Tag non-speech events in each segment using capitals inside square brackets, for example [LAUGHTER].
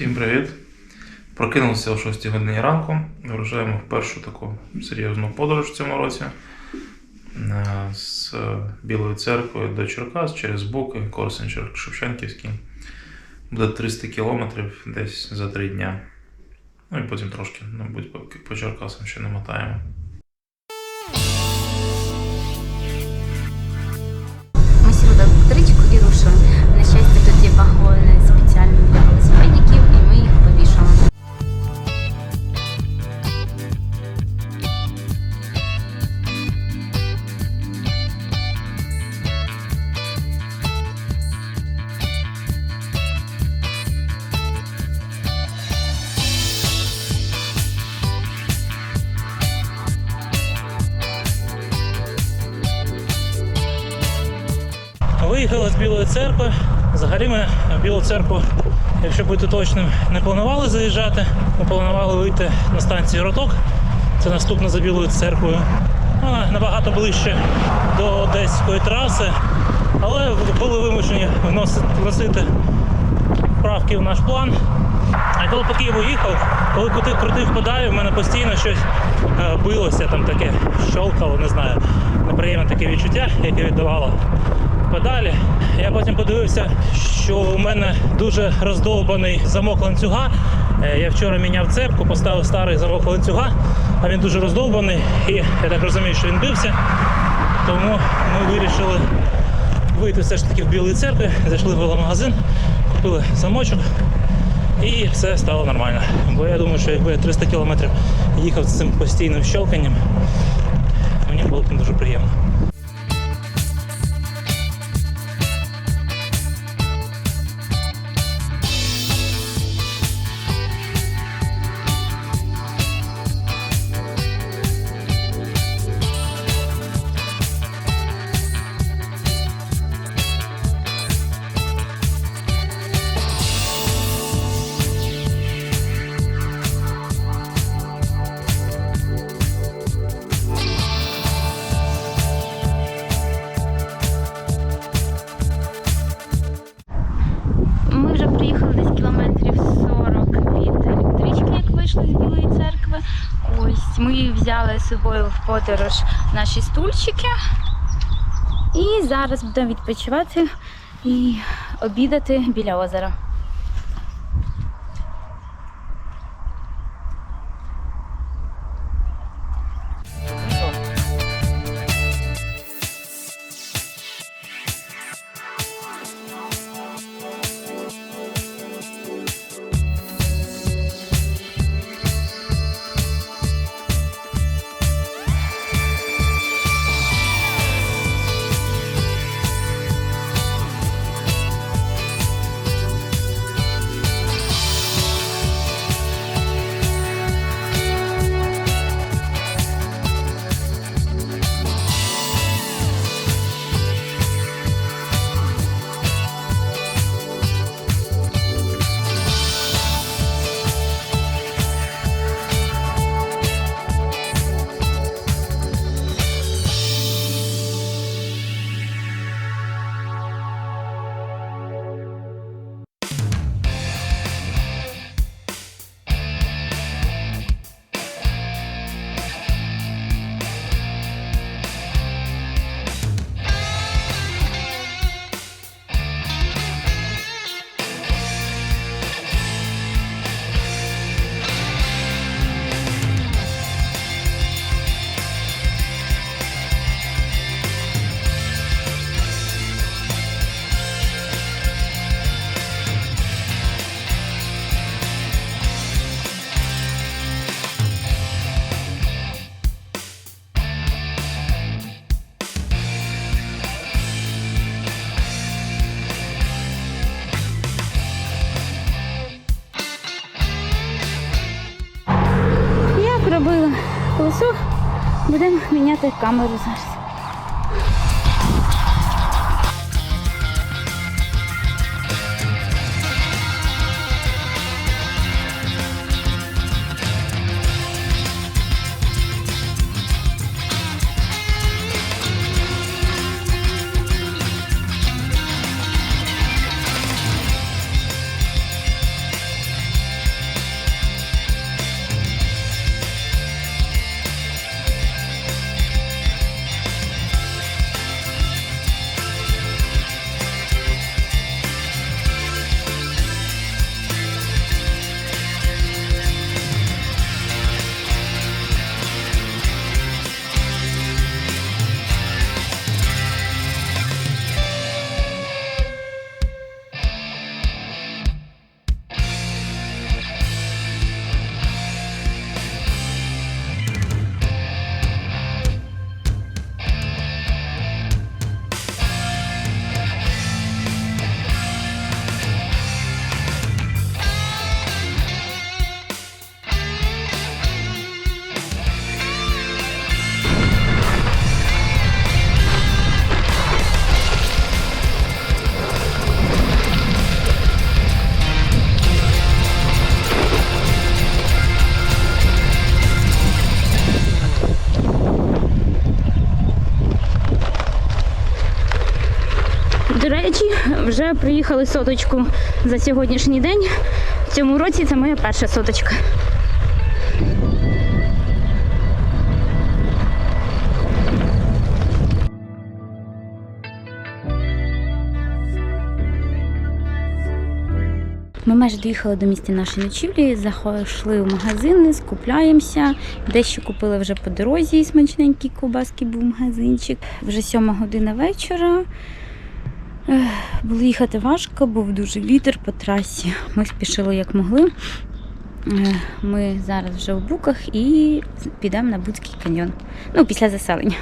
Всім привіт! Прокинувся о 6 годині ранку. Вирушаємо в першу таку серйозну подорож в цьому році Е, з Білої церкви до Черкас через Буки, Корсунь, Чер- Шевченківський. Буде 300 кілометрів десь за 3 дня. Ну і потім трошки, мабуть, по, по Черкасам ще намотаємо. Виїхали з Білої церкви. Взагалі ми в Білу церкву, якщо бути точним, не планували заїжджати. Ми планували вийти на станцію Роток. Це наступна за Білою церквою. Вона набагато ближче до Одеської траси, але були вимушені вносити, правки в наш план. А коли по Києву їхав, коли крутив, педалі, в мене постійно щось е, билося, там таке щолкало, не знаю. Неприємне таке відчуття, яке віддавало педалі. Я потім подивився, що у мене дуже роздовбаний замок ланцюга. Е, Я вчора міняв цепку, поставив старий замок ланцюга, а він дуже роздовбаний, і я так розумію, що він бився. Тому ми вирішили вийти все ж таки в Білої церкві, зайшли в веломагазин, купили замочок і все стало нормально. Бо я думаю, що якби я 300 кілометрів їхав з цим постійним щелканням, мені було б не дуже приємно. Собою в подорож наші стульчики. І зараз будемо відпочивати і обідати біля озера. câmaras. Зараз. вже приїхали соточку за сьогоднішній день. В цьому році це моя перша соточка. Ми майже доїхали до місця нашої ночівлі, зайшли в магазини, скупляємося. Дещо купили вже по дорозі, смачненький ковбаски був магазинчик. Вже сьома година вечора. Було їхати важко, був дуже вітер по трасі. Ми спішили як могли. Ми зараз вже в буках і підемо на Буцький каньйон. Ну, після заселення.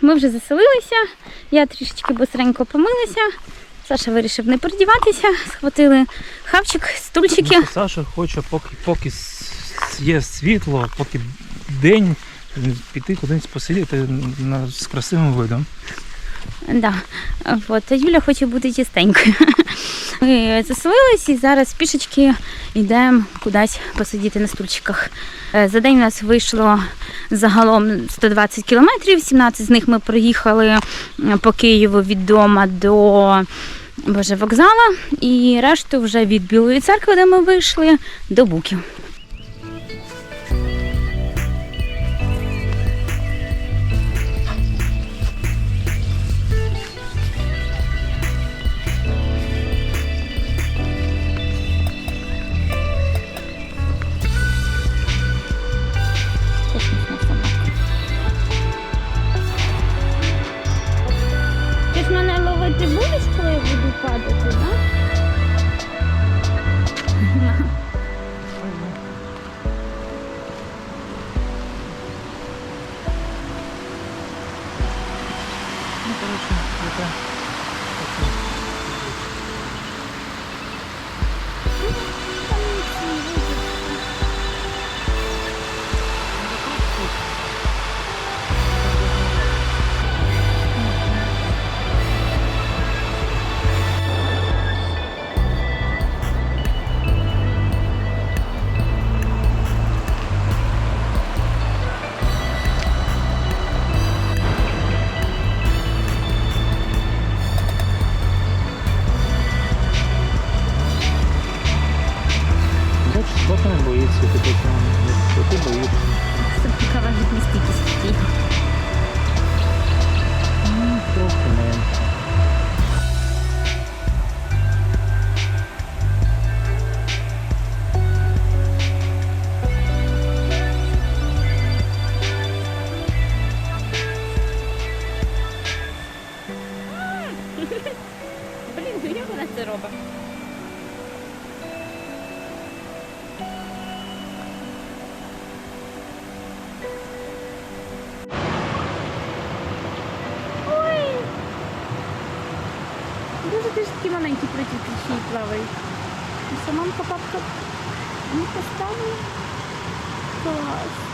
Ми вже заселилися, я трішечки быстренько помилася. Саша вирішив не передіватися, схватили хавчик, стульчики. Саша хоче, поки, поки є світло, поки день, піти кудись посидіти з красивим видом. Да. От, Юля хоче бути чистенькою. Ми заселились і зараз пішечки йдемо кудись посидіти на стульчиках. Е, За день у нас вийшло загалом 120 кілометрів, 17 з них ми проїхали е, по Києву від дома до Боже, вокзала, і решту вже від Білої церкви, де ми вийшли, до Буків. [LAUGHS] Блін, ну як вона це робить? Дуже ти ж такі маленькі ще й плавають. Мамка, папка не поставила? Клас.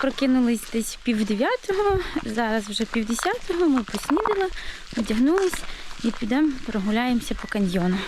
Прокинулись десь пів дев'ятого, зараз вже пів десятого, ми поснідали, одягнулись і підемо прогуляємося по каньйону.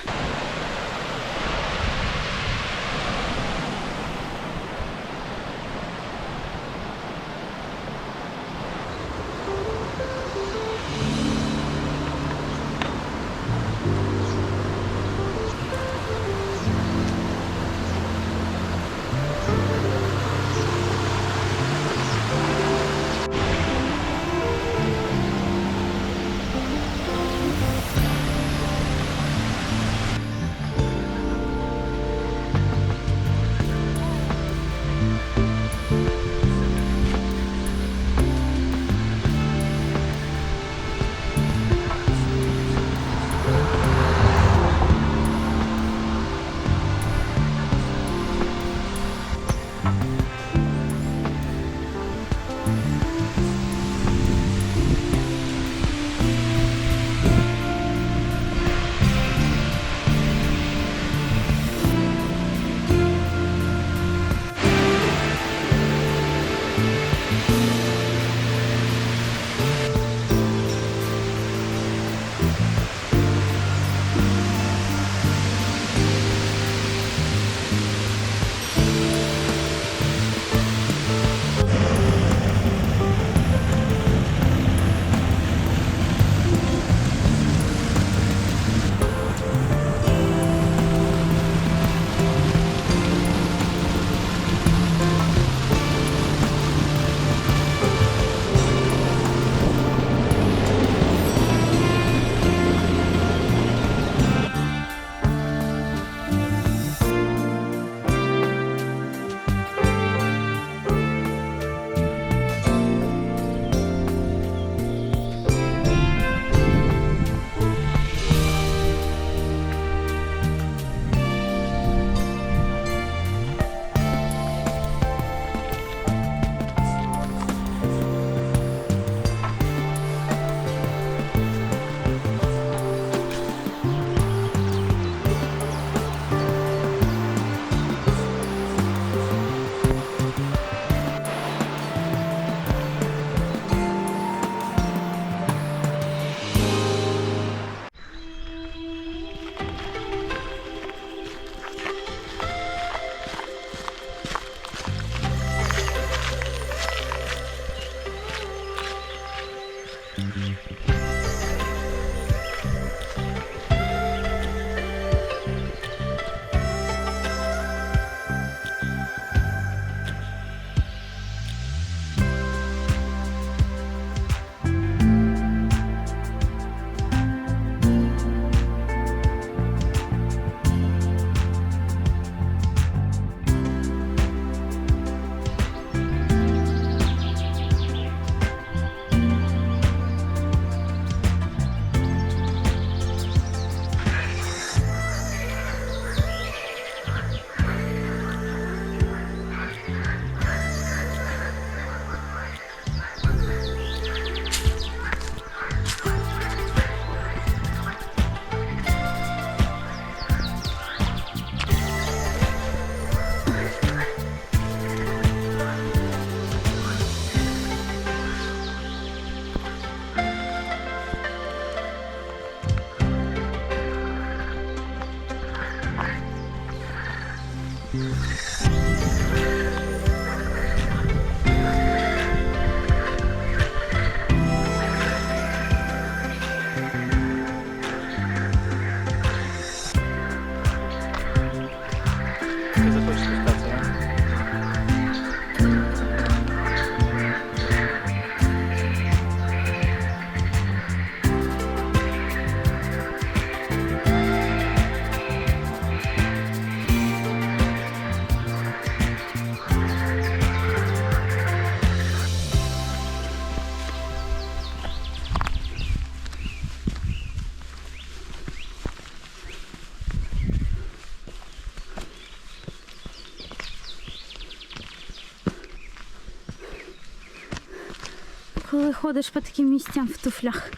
Ходиш по таким місцям в туфлях,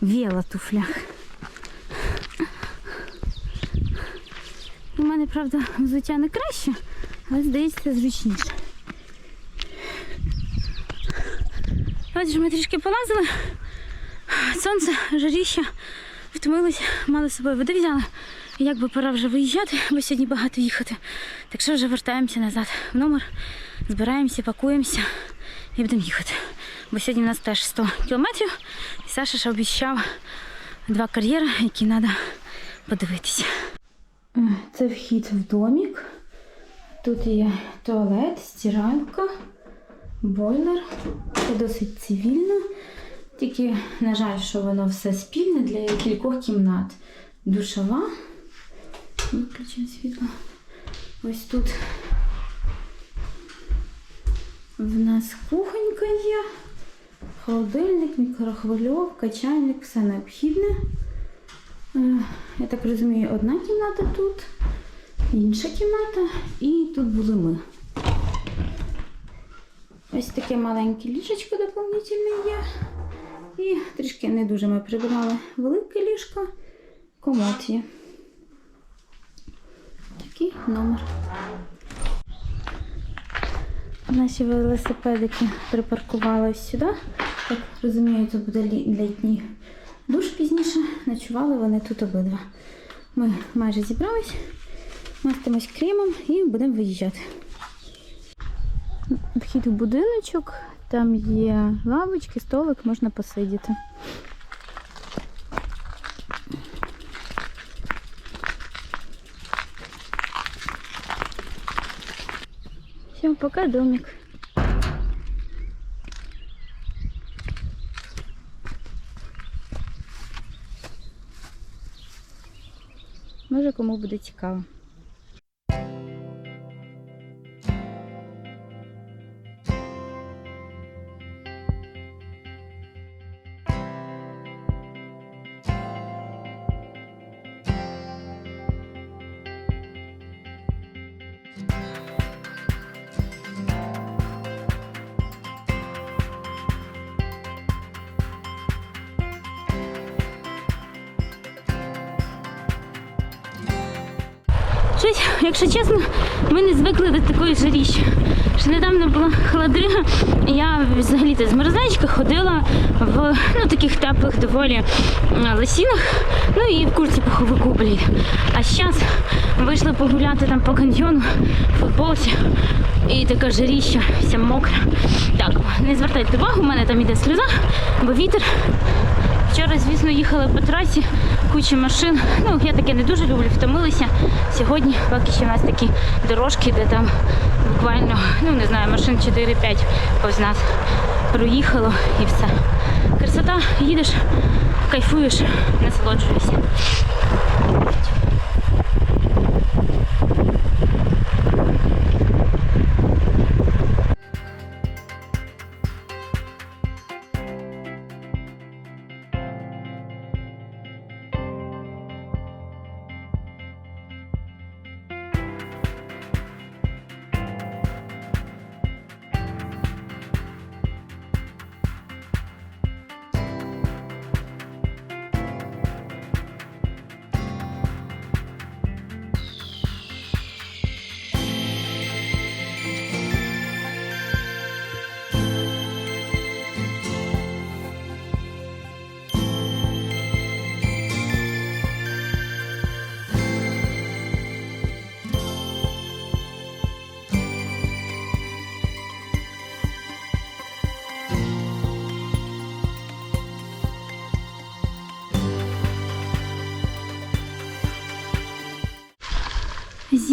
велотуфлях. У мене, правда, взуття не краще, але здається зручніше. Отже, ми трішки полазили. Сонце, жаріще, втомилися, мали з собою води взяли. І якби пора вже виїжджати, бо сьогодні багато їхати. Так що вже вертаємося назад в номер, збираємося, пакуємося і будемо їхати. Бо сьогодні в нас теж 100 кілометрів, і Саша ще обіцяв два кар'єри, які треба подивитися. Це вхід в домик. Тут є туалет, стиралка, бойлер. Це досить цивільно. Тільки, на жаль, що воно все спільне для кількох кімнат. Душова. Виключимо світло. Ось тут в нас кухонька є, холодильник, мікрохвильовка, чайник, все необхідне. Е, Я так розумію, одна кімната тут, інша кімната, і тут були ми. Ось таке маленьке ліжечко доповнительне є. І трішки не дуже ми прибирали велике ліжко, комод є. Такий номер. Наші велосипедики припаркували сюди. Так розумію, це буде літній душ пізніше. Ночували вони тут обидва. Ми майже зібрались, мастимось кремом і будемо виїжджати. Вхід в будиночок, там є лавочки, столик, можна посидіти. Все, пока домик. Може, кому буде цікаво. Щось, якщо чесно, ми не звикли до такої жаріщі. Що недавно була холодрига, і я взагалі-то з мерзачка ходила в ну, таких теплих доволі е, лосінах, ну і в курці пуховику, блін. А зараз вийшла погуляти там по каньйону в футболці. І така жаріща, вся мокра. Так, не звертайте увагу, у мене там іде сльоза, бо вітер. Вчора, звісно, їхали по трасі, куча машин. Ну, я таке не дуже люблю, втомилися. Сьогодні поки що у нас такі дорожки, де там буквально, ну не знаю, машин 4-5 повз нас проїхало і все. Красота, їдеш, кайфуєш, насолоджуєшся.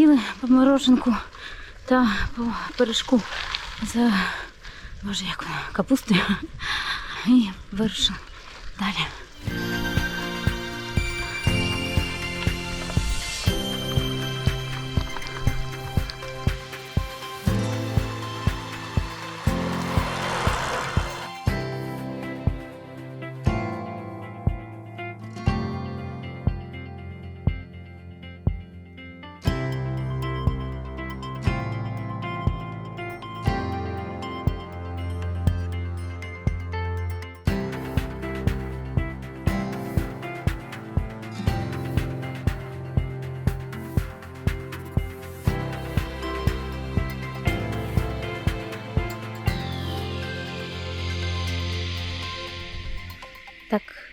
З'їли по мороженку та по пиріжку з боже, як вона, капустою. І вирушили далі.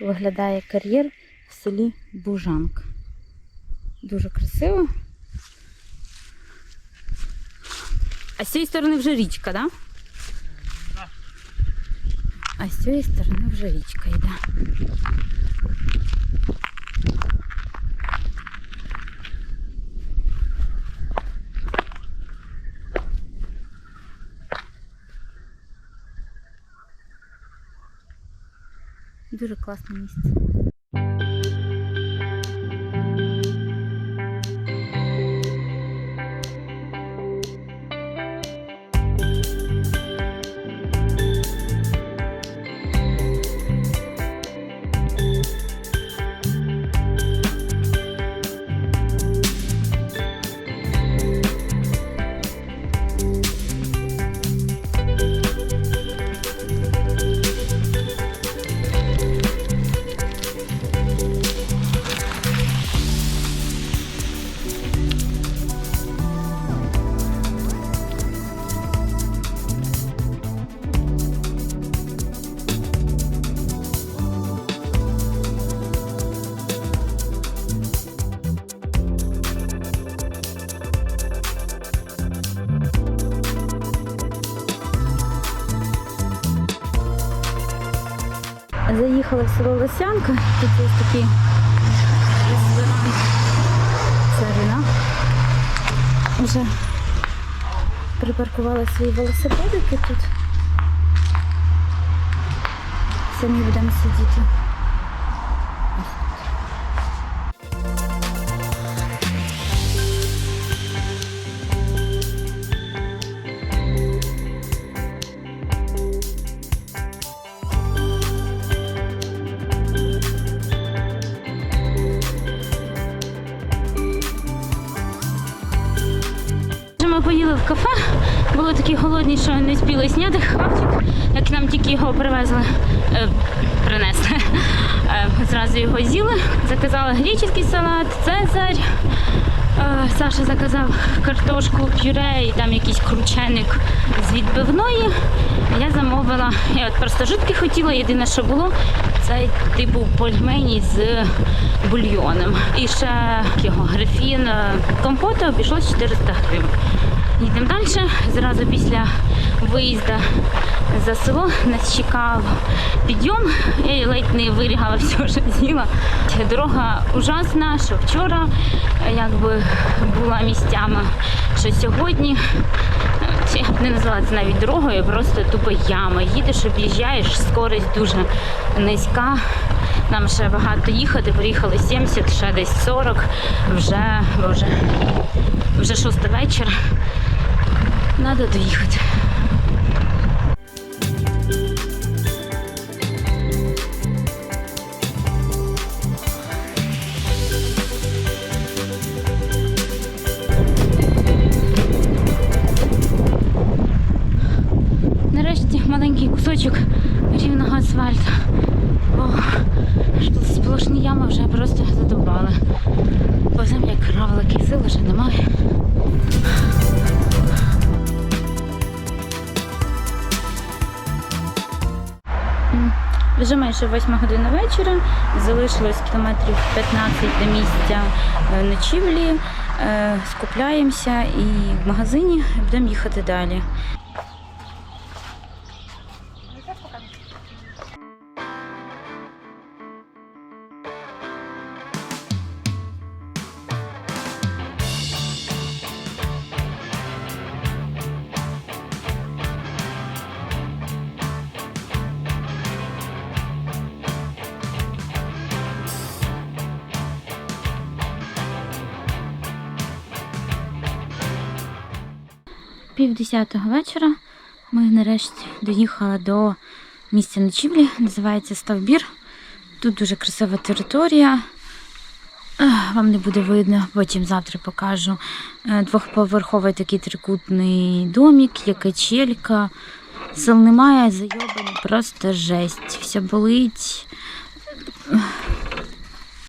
Виглядає кар'єр в селі Бужанк. Дуже красиво. А з цієї сторони вже річка, так? Да? А з цієї сторони вже річка йде. Дуже класне місце. Такий ресторан. Царина. Вже припаркувала свої велосипедики тут. Самі будемо сидіти. Що не спіли зняти хавчик, як нам тільки його привезли, е, принесли. Е, зразу його з'їли, заказали греческий салат, цезарь. Е, Саша заказав картошку пюре і там якийсь крученик з відбивної. Я замовила, я от просто жутки хотіла, єдине, що було, це типу пельмені з бульйоном. І ще його графін е, компоту обійшлось 400 гривень. Їдемо далі. Зразу після виїзду за село нас чекав підйом. Я ледь не вирігала [LAUGHS] все, що з'їла. Дорога ужасна, що вчора якби була місцями, що сьогодні. Я б не назвала це навіть дорогою, просто тупо яма. Їдеш, об'їжджаєш, скорість дуже низька. Нам ще багато їхати, приїхали 70, ще десь 40, вже, вже, вже шоста вечора. Треба доїхати. Майже 8 година вечора. Залишилось кілометрів 15 до місця е, ночівлі. Е, Скупляємося і в магазині будемо їхати далі. Пів вечора ми нарешті доїхали до місця ночівлі, називається Ставбір. Тут дуже красива територія. Вам не буде видно, потім завтра покажу. Е, Двохповерховий такий трикутний домик, є качелька. Сил немає, зайобані, просто жесть. Все болить.